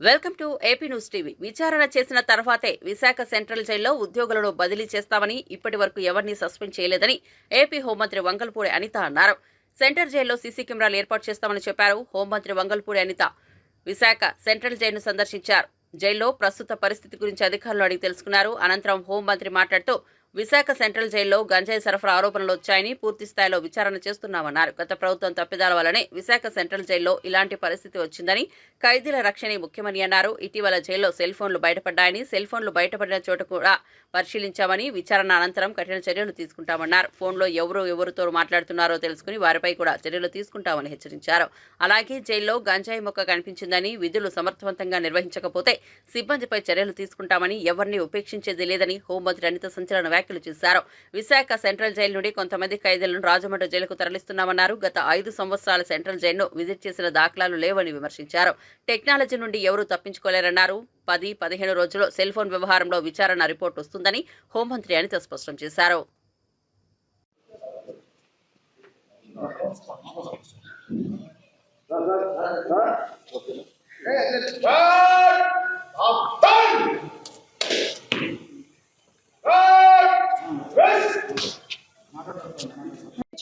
Welcome to AP news TV. విచారణ చేసిన తర్వాతే విశాఖ సెంట్రల్ జైల్లో ఉద్యోగులను బదిలీ చేస్తామని ఇప్పటి వరకు ఎవరిని సస్పెండ్ చేయలేదని ఏపీ హోంమంత్రి వంగల్పూడి అనిత అన్నారు. సెంట్రల్ జైల్లో సీసీ కెమెరాలు ఏర్పాటు చేస్తామని చెప్పారు హోంమంత్రి వంగల్పూడి అనిత. విశాఖ సెంట్రల్ జైలును సందర్శించారు. జైల్లో ప్రస్తుత పరిస్థితి గురించి అధికారులు అడిగి తెలుసుకున్నారు. అనంతరం హోంమంత్రి మాట్లాడుతూ విశాఖ సెంట్రల్ జైల్లో గంజాయి సరఫరా ఆరోపణలు వచ్చాయని పూర్తి స్థాయిలో విచారణ చేస్తున్నామన్నారు. గత ప్రభుత్వం తప్పిదాల వల్లనే విశాఖ సెంట్రల్ జైల్లో ఇలాంటి పరిస్థితి వచ్చిందని ఖైదీల రక్షణే ముఖ్యమని అన్నారు. ఇటీవల జైల్లో సెల్ ఫోన్లు బయటపడ్డాయని సెల్ ఫోన్లు బయటపడిన చోట కూడా పరిశీలించామని విచారణ అనంతరం కఠిన చర్యలు తీసుకుంటామన్నారు. ఫోన్లో ఎవరు ఎవరితో మాట్లాడుతున్నారో తెలుసుకుని వారిపై కూడా చర్యలు తీసుకుంటామని హెచ్చరించారు. అలాగే జైల్లో గంజాయి మొక్క కనిపించిందని విధులు సమర్థవంతంగా నిర్వహించకపోతే సిబ్బందిపై చర్యలు తీసుకుంటామని ఎవరిని ఉపేక్షించేది లేదని హోంమంత్రి అనిత సంచలన వ్యాఖ్యలు చేశారు. విశాఖ సెంట్రల్ జైలు నుండి కొంతమంది ఖైదీలను రాజమండ్రి జైలుకు తరలిస్తున్నామన్నారు. గత ఐదు సంవత్సరాల సెంట్రల్ జైలును విజిట్ చేసిన దాఖలాలు లేవని విమర్శించారు. టెక్నాలజీ నుండి ఎవరూ తప్పించుకోలేరన్నారు. పది పదిహేను రోజుల్లో సెల్ ఫోన్ వ్యవహారంలో విచారణ రిపోర్ట్ వస్తుందని హోంమంత్రి అనిత స్పష్టం చేశారు.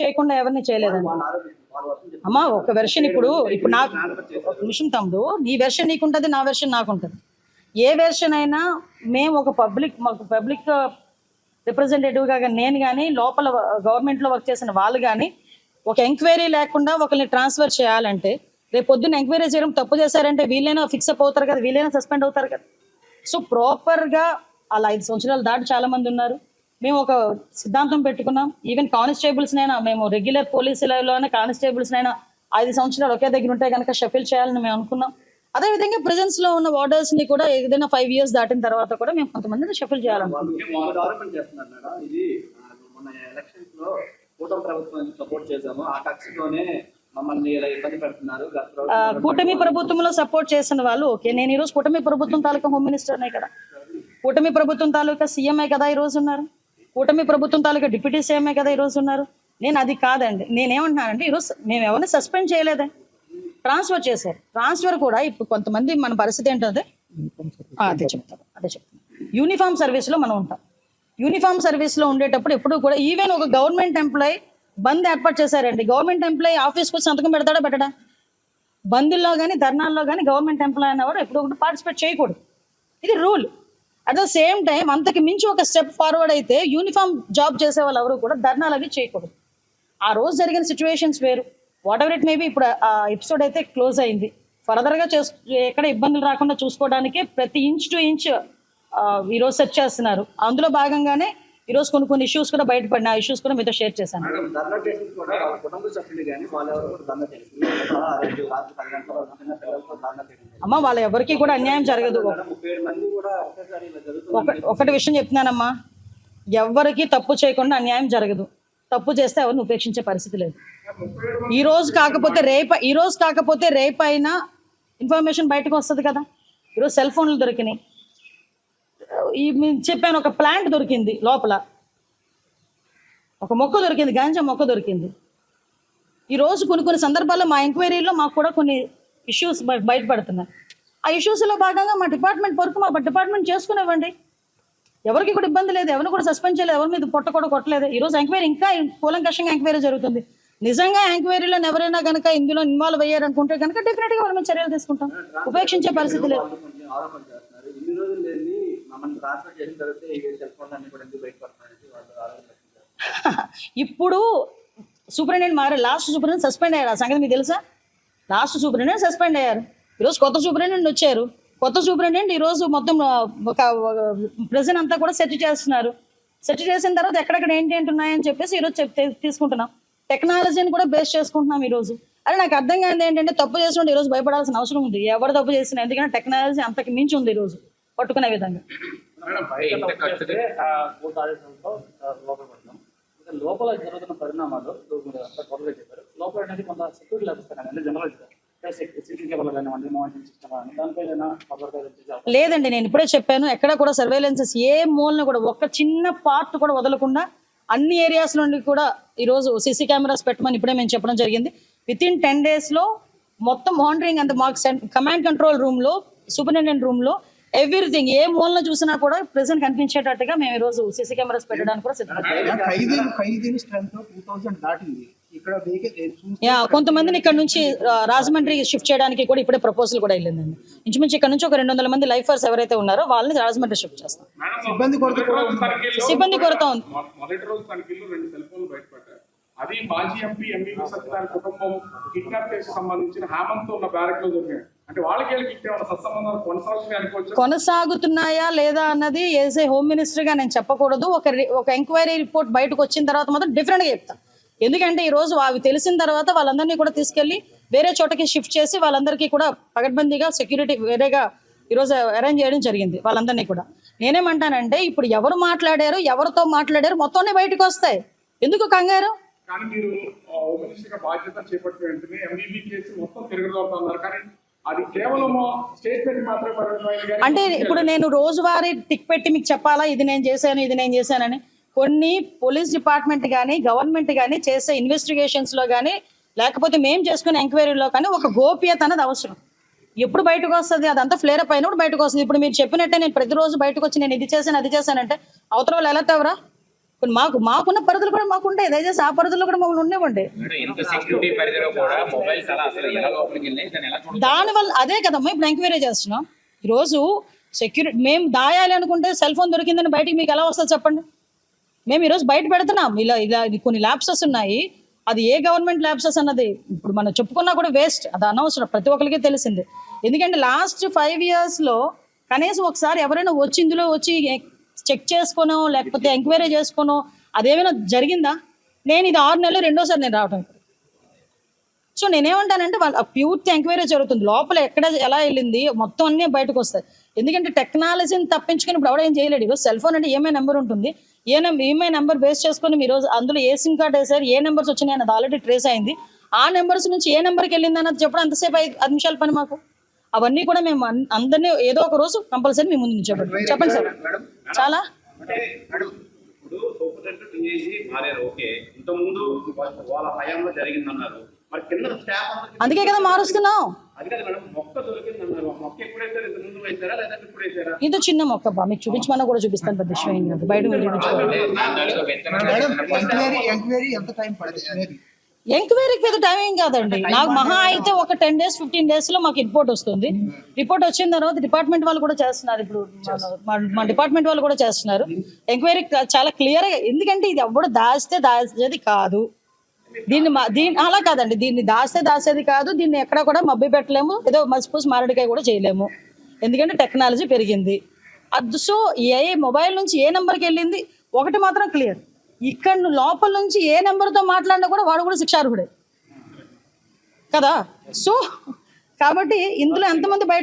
చేయకుండా ఎవరిని చేయలేదండి అమ్మా ఒక వెర్షన్ ఇప్పుడు ఇప్పుడు నా నిమిషం తమ్ముడు నీ వెర్షన్ నీకుంటుంది నా వెర్షన్ నాకుంటుంది. ఏ వెర్షన్ అయినా మేము ఒక పబ్లిక్ మాకు పబ్లిక్ రిప్రజెంటేటివ్గా నేను కానీ లోపల గవర్నమెంట్లో వర్క్ చేసిన వాళ్ళు కానీ ఒక ఎంక్వైరీ లేకుండా ఒకరిని ట్రాన్స్ఫర్ చేయాలంటే రేపు పొద్దున్న ఎంక్వైరీ చేయడం తప్పు చేశారంటే వీళ్ళైనా ఫిక్స్ అప్ అవుతారు కదా వీళ్ళైనా సస్పెండ్ అవుతారు కదా. సో ప్రాపర్గా అలా ఐదు సంవత్సరాలు దాటి చాలా మంది ఉన్నారు. మేము ఒక సిద్ధాంతం పెట్టుకున్నాం. ఈవెన్ కానిస్టేబుల్స్ నైనా మేము రెగ్యులర్ పోలీసులలోనే కానిస్టేబుల్స్ నైనా ఐదు సంవత్సరాలు ఒకే దగ్గర ఉంటే కనుక షఫిల్ చేయాలని మేము అనుకున్నాం. అదేవిధంగా ప్రెజెన్స్లో ఉన్న వార్డర్స్ని కూడా ఏదైనా ఫైవ్ ఇయర్స్ దాటిన తర్వాత కూడా మేము కొంతమందిని షఫిల్ చేయాలనుకుంటున్నాం కూటమి ప్రభుత్వంలో సపోర్ట్ చేసిన వాళ్ళు ఓకే నేను ఈరోజు కూటమి ప్రభుత్వం తాలూకా హోమ్ మినిస్టర్నే కదా. కూటమి ప్రభుత్వం తాలూకా సీఎంఏ కదా ఈ రోజు ఉన్నారు? కూటమి ప్రభుత్వం తాలూకా డిప్యూటీ సీఎంఏ కదా ఈ రోజు ఉన్నారు. నేను అది కాదండి. నేనేమంటున్నానంటే ఈరోజు మేము ఎవరిని సస్పెండ్ చేయలేదే. ట్రాన్స్ఫర్ చేశారు. ట్రాన్స్ఫర్ కూడా ఇప్పుడు కొంతమంది మన పరిస్థితి ఏంటంటే అదే చెప్తాను అదే చెప్తాను యూనిఫామ్ సర్వీస్లో మనం ఉంటాం. యూనిఫామ్ సర్వీస్లో ఉండేటప్పుడు ఎప్పుడు కూడా ఈవెన్ ఒక గవర్నమెంట్ ఎంప్లాయ్ బంద్ ఏర్పాటు చేశారండి. గవర్నమెంట్ ఎంప్లాయ్ ఆఫీస్కి వచ్చి సంతకం పెడతాడా పెట్టడా? బంధుల్లో కానీ ధర్నాల్లో కానీ గవర్నమెంట్ ఎంప్లాయ్ అనేవాడు ఎప్పుడు ఒకటి పార్టిసిపేట్ చేయకూడదు. ఇది rule. At the same time అంతకు మించి ఒక స్టెప్ ఫార్వర్డ్ అయితే యూనిఫామ్ జాబ్ చేసే వాళ్ళు ఎవరు కూడా ధర్నాలు అవి చేయకూడదు. ఆ రోజు జరిగిన సిచ్యువేషన్స్ వేరు. వాట్ ఎవర్ ఇట్ మేబీ ఇప్పుడు ఆ ఎపిసోడ్ అయితే క్లోజ్ అయింది. ఫర్దర్గా చేసు ఎక్కడ ఇబ్బందులు రాకుండా చూసుకోవడానికి ప్రతి ఇంచ్ టు ఇంచ్ ఈరోజు సెర్చ్ చేస్తున్నారు. అందులో భాగంగానే ఈరోజు కొన్ని కొన్ని ఇష్యూస్ కూడా బయటపడిన ఆ ఇష్యూస్ కూడా మీతో షేర్ చేశాను. అమ్మ వాళ్ళ ఎవరికి కూడా అన్యాయం జరగదు. ఒకటి విషయం చెప్తున్నానమ్మా. ఎవ్వరికి తప్పు చేయకుండా అన్యాయం జరగదు. తప్పు చేస్తే ఎవరిని ఉపేక్షించే పరిస్థితి లేదు. ఈ రోజు కాకపోతే రేపు ఈ రోజు కాకపోతే రేపు అయినా ఇన్ఫర్మేషన్ బయటకు వస్తుంది కదా. ఈరోజు సెల్ ఫోన్లు దొరికినాయి. ఈ చెప్పాను ఒక ప్లాంట్ దొరికింది లోపల. ఒక మొక్క దొరికింది గాంజా మొక్క దొరికింది. ఈరోజు కొన్ని కొన్ని సందర్భాల్లో మా ఎంక్వైరీలో మాకు కూడా కొన్ని ఇష్యూస్ బయటపడుతున్నాయి. ఆ ఇష్యూస్లో భాగంగా మా డిపార్ట్మెంట్ వరకు మా డిపార్ట్మెంట్ చేసుకునేవ్వండి. ఎవరికి కూడా ఇబ్బంది లేదు ఎవరిని కూడా సస్పెండ్ చేయలేదు ఎవరి మీద పొట్ట కూడా కొట్టలేదు. ఈ రోజు ఎంక్వైరీ ఇంకా కూలంకషంగా ఎంక్వైరీ జరుగుతుంది. నిజంగా ఎంక్వైరీలో ఎవరైనా కనుక ఇందులో ఇన్వాల్వ్ అయ్యారనుకుంటే కనుక డెఫినెట్గా వాళ్ళ మీద చర్యలు తీసుకుంటాం. ఉపేక్షించే పరిస్థితి లేదు. ట్రాన్స్ఫర్ చేసిన తర్వాత ఈ సెల్ ఫోన్ అన్ని కూడా ఎందుకు బయటపడుతున్నాయి వాళ్ళు ఇప్పుడు సూపరింటెండెంట్ మారారు లాస్ట్ సూపరింటెండెంట్ సస్పెండ్ అయ్యారు. ఆ సంగతి మీకు తెలుసా? లాస్ట్ సూపరింటెండెంట్ సస్పెండ్ అయ్యారు. ఈరోజు కొత్త సూపరింటెండెంట్ వచ్చారు. కొత్త సూపరింటెండెంట్ ఈరోజు మొత్తం ఒక ప్రజెంట్ అంతా కూడా సెట్ చేస్తున్నారు. సెట్ చేసిన తర్వాత ఎక్కడెక్కడ ఏంటి ఉన్నాయని చెప్పేసి ఈరోజు చెప్తే తీసుకుంటున్నాం. టెక్నాలజీని కూడా బేస్ చేసుకుంటున్నాం ఈరోజు. అరే నాకు అర్థం కాదు ఏంటంటే తప్పు చేసినట్టు ఈరోజు భయపడాల్సిన అవసరం ఉంది. ఎవరు తప్పు చేసిన ఎందుకంటే టెక్నాలజీ అంతకు మించి ఉంది ఈరోజు. పట్టుకునే విధంగా. లోపల జరుగుతున్న పరిణామాలు చెప్పారు. లోపల అనేది కొంత సెక్యూరిటీ జనరల్ లేదండి నేను ఇప్పుడే చెప్పాను ఎక్కడ కూడా సర్వేలెన్సెస్ ఏ మూలన కూడా ఒక్క చిన్న పార్ట్ కూడా వదలకుండా అన్ని ఏరియాస్ నుండి కూడా ఈరోజు సీసీ కెమెరాస్ పెట్టమని ఇప్పుడే మేము చెప్పడం జరిగింది. విత్ ఇన్ టెన్ డేస్లో మొత్తం మానిటరింగ్ అంత మాకు కమాండ్ కంట్రోల్ రూమ్లో సూపరింటెండెంట్ రూమ్లో ఎవ్రీథింగ్ ఏ మూలన చూసినా కూడా ప్రెసెంట్ కనిపించేటట్టుగా మేము ఈ రోజు సీసీ కెమెరాస్ పెట్టడానికి కూడా సిద్ధపడ్డాం. కొంతమందిని ఇక్కడ నుంచి రాజమండ్రి షిఫ్ట్ చేయడానికి కూడా ఇప్పుడే ప్రపోజల్ కూడా వెళ్ళిందండి. ఇంచుమించు ఇక్కడ నుంచి ఒక రెండు వందల మంది లైఫర్స్ ఎవరైతే ఉన్నారో వాళ్ళని రాజమండ్రి షిఫ్ట్ చేస్తాం. సిబ్బంది కొరత ఉంది. అది మాజీ ఎంపీ ఎంబీబీ సత్యనారాయణ కుటుంబం కిడ్నాప్ కేసు సంబంధించిన హేమంత్ ఉన్న బ్యారెక్లో అంటే వాళ్ళకి సత్సంబంధాలు కొనసాగుతున్నాయి కొనసాగుతున్నాయా లేదా అన్నది ఏజ్ ఏ హోమ్ మినిస్టర్గా నేను చెప్పకూడదు. ఒక రి- ఒక ఎంక్వైరీ రిపోర్ట్ బయటకు వచ్చిన తర్వాత మాత్రం డిఫరెంట్గా చెప్తా. ఎందుకంటే ఈ రోజు అవి తెలిసిన తర్వాత వాళ్ళందరినీ కూడా తీసుకెళ్ళి వేరే చోటకి షిఫ్ట్ చేసి వాళ్ళందరికీ కూడా పగడ్బందీగా సెక్యూరిటీ వేరేగా ఈరోజు అరేంజ్ చేయడం జరిగింది వాళ్ళందరినీ కూడా. నేనేమంటానంటే ఇప్పుడు ఎవరు మాట్లాడారు ఎవరితో మాట్లాడారు మొత్తం బయటకు వస్తాయి. ఎందుకు కంగారు? కానీ మీరు గా బాధ్యత చేపట్టిన వెంటనే ఎంబీబీ కేసు మొత్తం తిరగదవుతున్నారు కానీ అది కేవలం స్టేట్మెంట్ మాత్రమే అంటే ఇప్పుడు నేను రోజువారీ టిక్ పెట్టి మీకు చెప్పాలా? ఇది నేను చేశాను ఇది నేను చేశానని. కొన్ని పోలీస్ డిపార్ట్మెంట్ కానీ గవర్నమెంట్ కానీ చేసే ఇన్వెస్టిగేషన్స్లో కానీ లేకపోతే మేము చేసుకునే ఎంక్వైరీలో కానీ ఒక గోప్యత అనేది అవసరం. ఎప్పుడు బయటకు వస్తుంది? అదంతా ఫ్లేర్ అప్ అయినప్పుడు బయటకు వస్తుంది. ఇప్పుడు మీరు చెప్పినట్టే నేను ప్రతిరోజు బయటకు వచ్చి నేను ఇది చేశాను అది చేశానంటే అవతల వాళ్ళు ఎలా తవరా? మాకు మాకున్న పరిధులు కూడా మాకు ఉంటాయి దయచేసి ఆ పరిధులు కూడా మమ్మల్ని ఉండేవండి దానివల్ల అదే కదమ్మా ఇప్పుడు ఎంక్వైరీ చేస్తున్నాం. ఈరోజు సెక్యూరిటీ మేము దాయాలి అనుకుంటే సెల్ ఫోన్ దొరికిందని బయటికి మీకు ఎలా వస్తుంది చెప్పండి? మేము ఈరోజు బయట పెడుతున్నాం. ఇలా ఇలా కొన్ని ల్యాబ్సెస్ ఉన్నాయి. అది ఏ గవర్నమెంట్ ల్యాబ్సెస్ అన్నది ఇప్పుడు మనం చెప్పుకున్నా కూడా వేస్ట్ అది అనవసరం. ప్రతి ఒక్కరికి తెలిసింది. ఎందుకంటే లాస్ట్ ఫైవ్ ఇయర్స్లో కనీసం ఒకసారి ఎవరైనా వచ్చి ఇందులో వచ్చి చెక్ చేసుకోనో లేకపోతే ఎంక్వైరీ చేసుకోనో అదేమైనా జరిగిందా? నేను ఇది ఆరు నెలలు రెండోసారి నేను రావటం సో నేనేమంటానంటే వాళ్ళ పూర్తి ఎంక్వైరీ జరుగుతుంది. లోపల ఎక్కడ ఎలా వెళ్ళింది మొత్తం అన్నీ బయటకు వస్తాయి. ఎందుకంటే టెక్నాలజీని తప్పించుకుని ఇప్పుడు ఎవడేం ఏం చేయలేడు. ఈరోజు సెల్ ఫోన్ అంటే ఏమై నెంబర్ ఉంటుంది. ఏ నెంబర్ ఈఎంఐ నెంబర్ బేస్ చేసుకుని మీరు అందులో ఏ సిమ్ కార్డ్ వేసారు ఏ నెంబర్స్ వచ్చినాయి అన్నది ఆల్రెడీ ట్రేస్ అయింది. ఆ నెంబర్స్ నుంచి ఏ నెంబర్కి వెళ్ళింది అన్నది చెప్పడం అంతసేపు ఐదు నిమిషాల పని మాకు. అవన్నీ కూడా మేము అందరినీ ఏదో ఒక రోజు కంపల్సరీ మీ ముందు చెప్పండి చెప్పండి సార్. చాలా? అంటే మేడం ఇప్పుడు సూపరింటెండెంట్ డిఐజీ మారారు ఓకే. ఇంత ముందు వాళ్ళ హయాంలో జరిగిందన్నారు. మరి కింద స్టాఫ్ అందరికి అందుకే కదా మారుస్తున్నాం అది కదా మేడం మొక్క దొరికిందన్నారు. ఆ మొక్క ఎప్పుడు వేసారు ఇంత ముందు వేసారా లేదంటే ఇప్పుడు వేసారా? ఇది చిన్న మొక్క బా మీకు చూపించమన్నా కూడా చూపిస్తాను పెద్ద విషయం బయట ఎంక్వైరీ ఎంత టైం పడుతుంది ఎంక్వైరీకి పెద్ద టైం ఏం కాదండి. నాకు మహా అయితే ఒక టెన్ డేస్ ఫిఫ్టీన్ డేస్లో మాకు రిపోర్ట్ వస్తుంది. రిపోర్ట్ వచ్చిన తర్వాత డిపార్ట్మెంట్ వాళ్ళు కూడా చేస్తున్నారు. ఇప్పుడు మా- డిపార్ట్మెంట్ వాళ్ళు కూడా చేస్తున్నారు. ఎంక్వైరీ చాలా క్లియర్ ఎందుకంటే ఇది ఎవడు దాస్తే దాచేది కాదు. దీన్ని దీన్ని అలా కాదండి. దీన్ని దాస్తే దాసేది కాదు. దీన్ని ఎక్కడ కూడా మబ్బి పెట్టలేము. ఏదో మసిపూసి మారడికాయ కూడా చేయలేము. ఎందుకంటే టెక్నాలజీ పెరిగింది. అది సో ఏ మొబైల్ నుంచి ఏ నెంబర్కి వెళ్ళింది? ఒకటి మాత్రం క్లియర్ ఇక్కడ లోపల నుంచి ఏ నెంబర్తో మాట్లాడినా కూడా వాడు కూడా శిక్షార్హుడే. కదా? సో కాబట్టి ఇందులో ఎంతమంది బయట